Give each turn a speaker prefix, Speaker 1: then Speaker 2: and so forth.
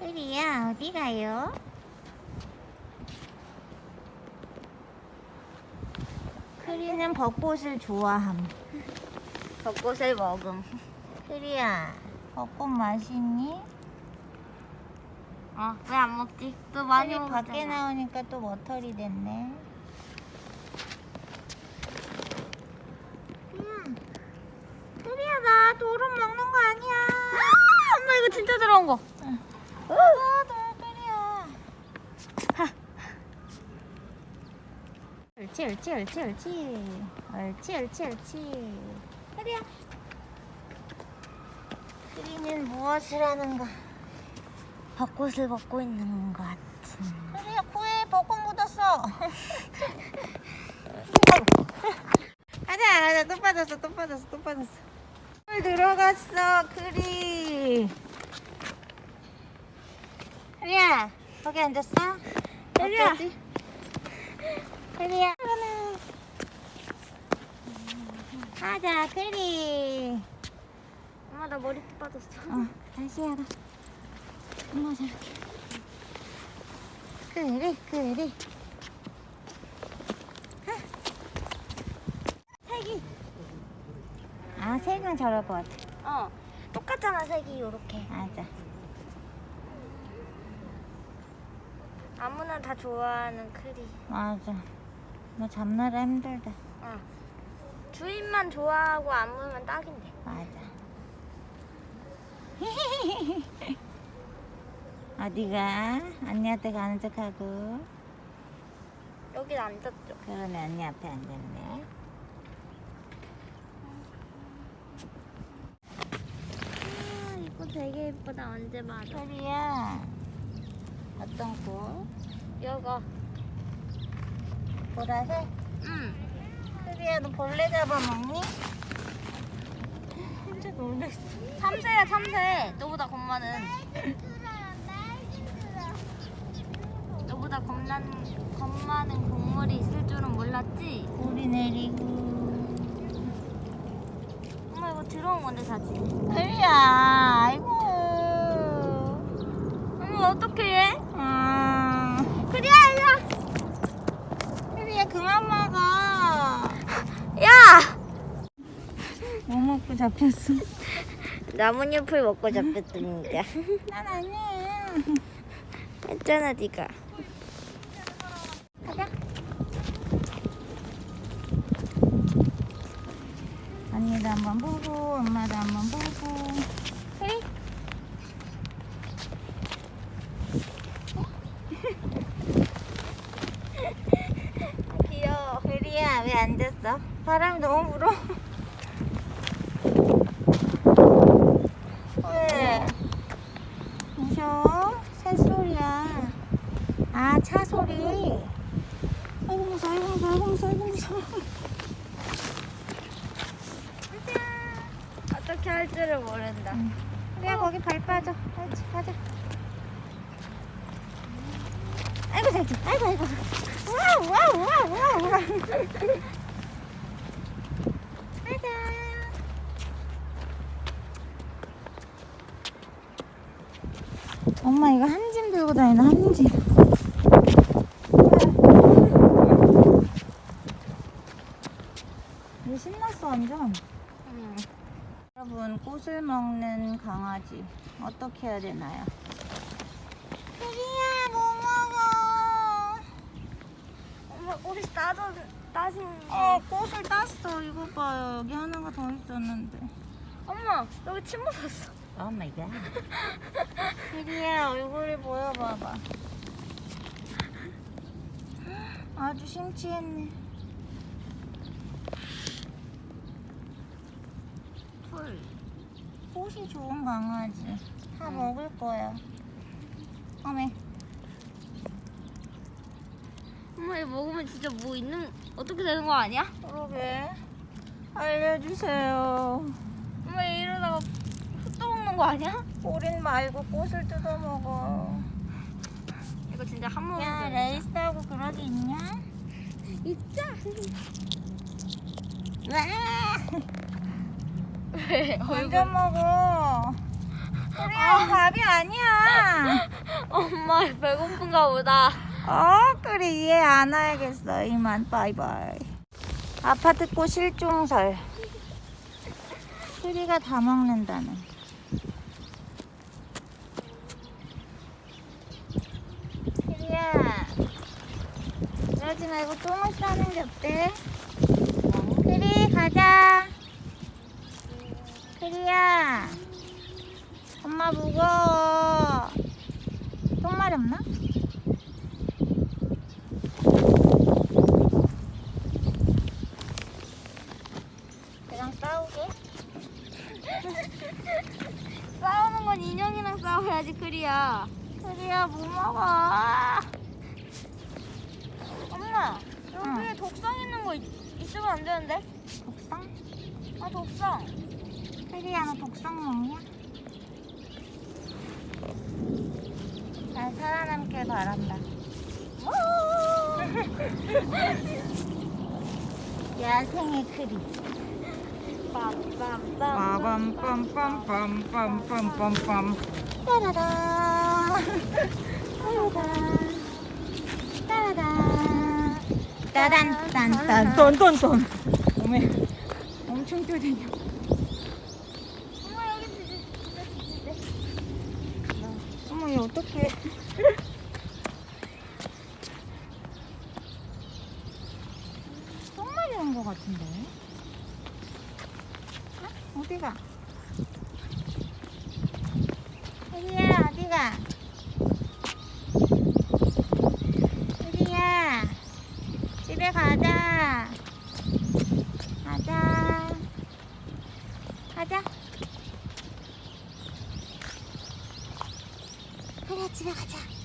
Speaker 1: 혜리야 어디 가요? 크리는 벚꽃을 좋아함.
Speaker 2: 벚꽃을 먹음.
Speaker 1: 크리야 벚꽃 맛있니?
Speaker 2: 어, 왜안 먹지? 또 많이
Speaker 1: 크리
Speaker 2: 먹었잖아.
Speaker 1: 밖에 나오니까 또 머털이 됐네. 음. 크리야 나 도름 먹는 거 아니야.
Speaker 2: 엄마 이거 진짜 들어온 거.
Speaker 1: 아, 크리야. 옳지 옳지 옳지 옳지 옳지 옳지 옳지 크리야 크리는 무엇을 하는가
Speaker 2: 벚꽃을 먹고 있는 것 같은.
Speaker 1: 크리야 코에 벚꽃 묻었어 가자 가자 또 빠졌어 또 빠졌어 또 빠졌어 물 들어갔어 크리 크리야 거기 앉았어? 어쩌지? 크리야. 가자 크리.
Speaker 2: 엄마 나 머리띠 빠졌어.
Speaker 1: 어 다시 해라. 엄마 저렇게. 그래 그래. 색이. 아 색은 저럴 것 같아.
Speaker 2: 어, 똑같잖아 색이 요렇게.
Speaker 1: 맞아
Speaker 2: 아무나 다 좋아하는 크리.
Speaker 1: 맞아 너 잡느라 힘들다
Speaker 2: 어. 주인만 좋아하고 안 물면 딱인데.
Speaker 1: 맞아 어디가 언니한테 가는 척하고
Speaker 2: 여기 앉았죠.
Speaker 1: 그러네 언니 앞에 앉았네
Speaker 2: 아, 이거 되게 예쁘다. 언제 봐도.
Speaker 1: 소리야 어떤 꽃?
Speaker 2: 이거.
Speaker 1: 보라색?
Speaker 2: 응.
Speaker 1: 소리야 너 벌레 잡아먹니? 진짜 놀랬어
Speaker 2: 참새야 참새. 너보다 겁많은. 너보다 겁난 겁많은 곡물이 있을 줄은 몰랐지.
Speaker 1: 우리 내리고
Speaker 2: 엄마 이거 들어온 건데 사진.
Speaker 1: 소리야 아이고
Speaker 2: 엄마 어떻게 해?
Speaker 1: 음.
Speaker 2: 그래야 이리
Speaker 1: 소리야 그만 먹어
Speaker 2: 야!
Speaker 1: 뭐 먹고 잡혔어?
Speaker 2: 나뭇잎을 먹고 잡혔다니까.
Speaker 1: 난 아니야
Speaker 2: 했잖아 네가.
Speaker 1: 가자 언니도 한번 보고 엄마도 한번 보고 그래
Speaker 2: 귀여워.
Speaker 1: 베리야 왜 앉았어? 바람이 너무 불어 왜? 무서워? 새소리야 아 차 소리. 아이고 무서워 아이고 무서워 아이고 무서워 아이고. 무서워
Speaker 2: 어떻게 할 줄을 모른다.
Speaker 1: 그래 거기 발 빠져. 그렇지 가자. 아이고 새끼 아이고 아이고. 와우 와 우 와 우 와 우 와우 가자. 엄마 이거 한 짐 들고 다니는 한짐 이거 신났어 완전
Speaker 2: 응.
Speaker 1: 여러분 꽃을 먹는 강아지 어떻게 해야 되나요? 혜리야 뭐 먹어?
Speaker 2: 엄마 우리 따도 따신.
Speaker 1: 어 꽃을 땄어 이거 봐요 여기 하나가 더 있었는데
Speaker 2: 엄마 여기 침 묻었어.
Speaker 1: 오 마이 갓 혜리야 얼굴을 보여 봐봐 아주 심취했네
Speaker 2: 풀.
Speaker 1: 꽃이 좋은 강아지 다
Speaker 2: 응.
Speaker 1: 먹을 거야 어메
Speaker 2: 엄마 이거 먹으면 진짜 뭐 있는 어떻게 되는 거 아니야?
Speaker 1: 그러게 알려주세요
Speaker 2: 엄마 얘 이러다가 흙도 먹는 거 아니야?
Speaker 1: 꼬린 말고 꽃을 뜯어먹어
Speaker 2: 이거 진짜 한 번만.
Speaker 1: 야 레이스하고 그러기 있냐?
Speaker 2: 있자.
Speaker 1: 와
Speaker 2: 왜?
Speaker 1: 완전 먹어 그래 밥이 아니야.
Speaker 2: 엄마 배고픈가 보다.
Speaker 1: 어 그래 이해 안 하겠어 이만 바이바이. 아파트 꽃 실종설. 크리가 다 먹는다는. 크리야. 그러지 말고 똥을 싸는 게 어때? 크리 가자. 크리야. 엄마 무거워. 똥 마렵나? 그냥 싸우게?
Speaker 2: 싸우는 건 인형이랑 싸워야지 크리야.
Speaker 1: 크리야 뭐 먹어?
Speaker 2: 엄마
Speaker 1: 응.
Speaker 2: 여기에 독성 있는 거 있, 있으면 안 되는데?
Speaker 1: 독성?
Speaker 2: 아 독성.
Speaker 1: 크리야 너 독성 먹냐? 잘 살아남길 바란다. 야생의 크리.
Speaker 2: 빰빰빰.
Speaker 1: 빠밤빰빰빰빰빰빰 따라다 따라다 따라다 따단 딴딴 떤떤떤 어메 엄청 뛰어다녀
Speaker 2: 엄마 여기 진짜 진짜 진짜.
Speaker 1: 어머 얘 어떡해. 똥 마려운 거 같은데. 어? 어디가? 혜리야 어디가 혜리야 집에 가자 가자 가자 그래 집에 가자